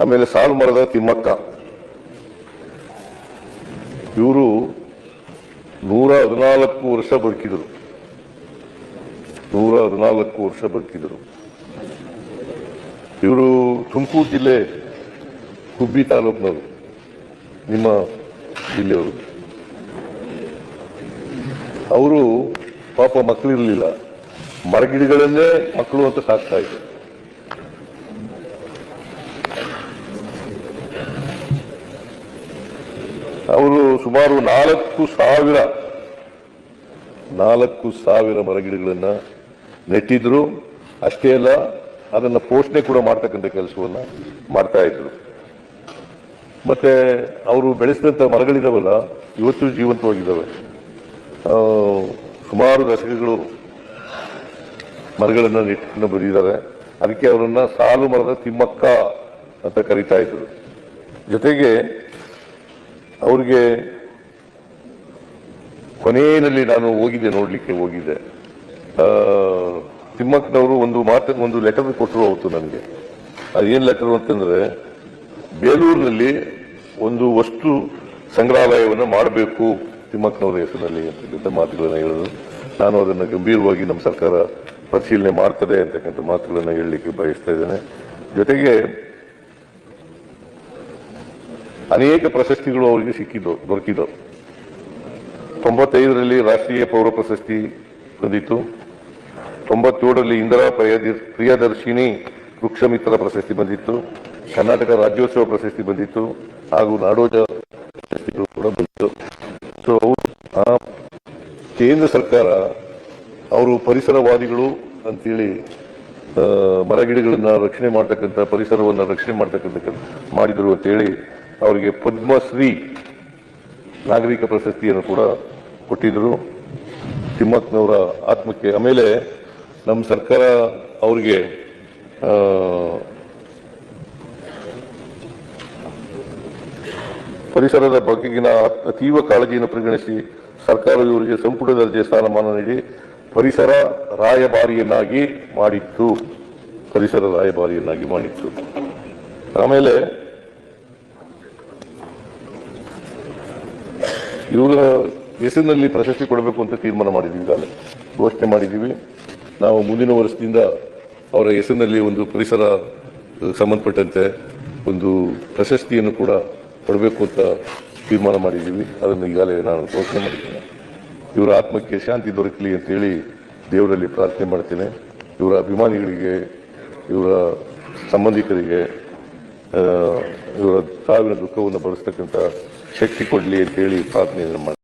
ಆಮೇಲೆ ಸಾಲು ಮರದ ತಿಮ್ಮಕ್ಕ. ಇವರು ನೂರ ಹದಿನಾಲ್ಕು ವರ್ಷ ಬದುಕಿದರು. ನೂರ ಹದಿನಾಲ್ಕು ವರ್ಷ ಬದುಕಿದರು. ಇವರು ತುಮಕೂರು ಜಿಲ್ಲೆ ಹುಬ್ಬಿ ತಾಲೂಕಿನವರು, ನಿಮ್ಮ ಜಿಲ್ಲೆಯವರು. ಅವರು ಪಾಪ ಮಕ್ಕಳಿರಲಿಲ್ಲ ಮರಗಿಡಗಳನ್ನೇ ಮಕ್ಕಳು ಅಂತ ಸಾಕ್ತಾ ಇದ್ರು ಅವರು ಸುಮಾರು ನಾಲ್ಕು ಸಾವಿರ ನಾಲ್ಕು ಸಾವಿರ ಮರಗಿಡಗಳನ್ನ ನೆಟ್ಟಿದ್ರು. ಅಷ್ಟೇ ಅಲ್ಲ, ಅದನ್ನ ಪೋಷಣೆ ಕೂಡ ಮಾಡ್ತಕ್ಕಂಥ ಕೆಲಸವನ್ನ ಮಾಡ್ತಾ ಇದ್ರು. ಮತ್ತೆ ಅವರು ಬೆಳೆಸಿದಂತ ಮರಗಳಿದಾವಲ್ಲ, ಇವತ್ತು ಜೀವಂತವಾಗಿದ್ದಾವೆ ಸುಮಾರು ದಶಕಗಳು ಮರಗಳನ್ನ ನೆಟ್ಟು ಬರೆದಿದ್ದಾರೆ ಅದಕ್ಕೆ ಅವರನ್ನ ಸಾಲು ಮರದ ತಿಮ್ಮಕ್ಕ ಅಂತ ಕರೀತಾ ಇದ್ರು. ಜೊತೆಗೆ ಅವ್ರಿಗೆ ಕೊನೆಯಲ್ಲಿ ನಾನು ಹೋಗಿದ್ದೆ ನೋಡ್ಲಿಕ್ಕೆ ಹೋಗಿದ್ದೆ ತಿಮ್ಮಕ್ಕನವರು ಒಂದು ಮಾತು, ಒಂದು ಲೆಟರ್ ಕೊಟ್ಟರು ಅವತ್ತು ನನಗೆ. ಅದೇನು ಲೆಟರ್ ಅಂತಂದ್ರೆ, ಬೇಲೂರಿನಲ್ಲಿ ಒಂದು ವಸ್ತು ಸಂಗ್ರಹಾಲಯವನ್ನು ಮಾಡಬೇಕು ತಿಮ್ಮಕ್ಕನವರ ಹೆಸರಿನಲ್ಲಿ ಅಂತಕ್ಕಂಥ ಮಾತುಗಳನ್ನು ಹೇಳಿದ್ರು ನಾನು ಅದನ್ನು ಗಂಭೀರವಾಗಿ ನಮ್ಮ ಸರ್ಕಾರ ಪರಿಶೀಲನೆ ಮಾಡ್ತದೆ ಅಂತಕ್ಕಂಥ ಮಾತುಗಳನ್ನು ಹೇಳಲಿಕ್ಕೆ ಬಯಸ್ತಾ ಇದ್ದೇನೆ. ಜೊತೆಗೆ ಅನೇಕ ಪ್ರಶಸ್ತಿಗಳು ಅವರಿಗೆ ಸಿಕ್ಕಿದ್ದು ದೊರಕಿದ್ದವು ತೊಂಬತ್ತೈದರಲ್ಲಿ ರಾಷ್ಟ್ರೀಯ ಪೌರ ಪ್ರಶಸ್ತಿ ಬಂದಿತ್ತು. ತೊಂಬತ್ತೇಳರಲ್ಲಿ ಇಂದಿರಾ ಪ್ರಿಯದಿ- ಪ್ರಿಯದರ್ಶಿನಿ ವೃಕ್ಷಮಿತ್ರ ಪ್ರಶಸ್ತಿ ಬಂದಿತ್ತು. ಕರ್ನಾಟಕ ರಾಜ್ಯೋತ್ಸವ ಪ್ರಶಸ್ತಿ ಬಂದಿತ್ತು. ಹಾಗೂ ನಾಡೋಜ ಪ್ರಶಸ್ತಿಗಳು ಕೂಡ ಬಂದಿತ್ತು. ಸೊ ಅವರು ಕೇಂದ್ರ ಸರ್ಕಾರ, ಅವರು ಪರಿಸರವಾದಿಗಳು ಅಂತೇಳಿ ಮರಗಿಡಗಳನ್ನ ರಕ್ಷಣೆ ಮಾಡ್ತಕ್ಕಂಥ, ಪರಿಸರವನ್ನು ರಕ್ಷಣೆ ಮಾಡ್ತಕ್ಕಂಥ ಮಾಡಿದರು ಅಂತೇಳಿ ಅವರಿಗೆ ಪದ್ಮಶ್ರೀ ನಾಗರಿಕ ಪ್ರಶಸ್ತಿಯನ್ನು ಕೂಡ ಕೊಟ್ಟಿದ್ದರು ತಿಮ್ಮಕ್ಕನವರ ಆತ್ಮಕ್ಕೆ. ಆಮೇಲೆ ನಮ್ಮ ಸರ್ಕಾರ ಅವರಿಗೆ ಪರಿಸರದ ಬಗೆಗಿನ ಅತೀವ ಕಾಳಜಿಯನ್ನು ಪರಿಗಣಿಸಿ ಸರ್ಕಾರ ಇವರಿಗೆ ಸಂಪುಟ ದರ್ಜೆ ಸ್ಥಾನಮಾನ ನೀಡಿ ಪರಿಸರ ರಾಯಭಾರಿಯನ್ನಾಗಿ ಮಾಡಿತ್ತು. ಪರಿಸರ ರಾಯಭಾರಿಯನ್ನಾಗಿ ಮಾಡಿತ್ತು. ಆಮೇಲೆ ಇವರ ಹೆಸರಿನಲ್ಲಿ ಪ್ರಶಸ್ತಿ ಕೊಡಬೇಕು ಅಂತ ತೀರ್ಮಾನ ಮಾಡಿದ್ದೀವಿ ಈಗಾಗಲೇ. ಘೋಷಣೆ ಮಾಡಿದ್ದೀವಿ ನಾವು ಮುಂದಿನ ವರ್ಷದಿಂದ ಅವರ ಹೆಸರಿನಲ್ಲಿ ಒಂದು ಪರಿಸರ ಸಂಬಂಧಪಟ್ಟಂತೆ ಒಂದು ಪ್ರಶಸ್ತಿಯನ್ನು ಕೂಡ ಕೊಡಬೇಕು ಅಂತ ತೀರ್ಮಾನ ಮಾಡಿದ್ದೀವಿ ಅದನ್ನು ಈಗಾಗಲೇ ನಾನು ಘೋಷಣೆ ಮಾಡಿದ್ದೇನೆ. ಇವರ ಆತ್ಮಕ್ಕೆ ಶಾಂತಿ ದೊರಕಲಿ ಅಂತೇಳಿ ದೇವರಲ್ಲಿ ಪ್ರಾರ್ಥನೆ ಮಾಡ್ತೇನೆ. ಇವರ ಅಭಿಮಾನಿಗಳಿಗೆ, ಇವರ ಸಂಬಂಧಿಕರಿಗೆ ಇವರ ಸಾವಿನ ದುಃಖವನ್ನು ಭರಿಸ್ತಕ್ಕಂಥ ಶಕ್ತಿ ಕೊಡಲಿ ಅಂತೇಳಿ ಪ್ರಾರ್ಥನೆಯನ್ನು ಮಾಡ್ತೀನಿ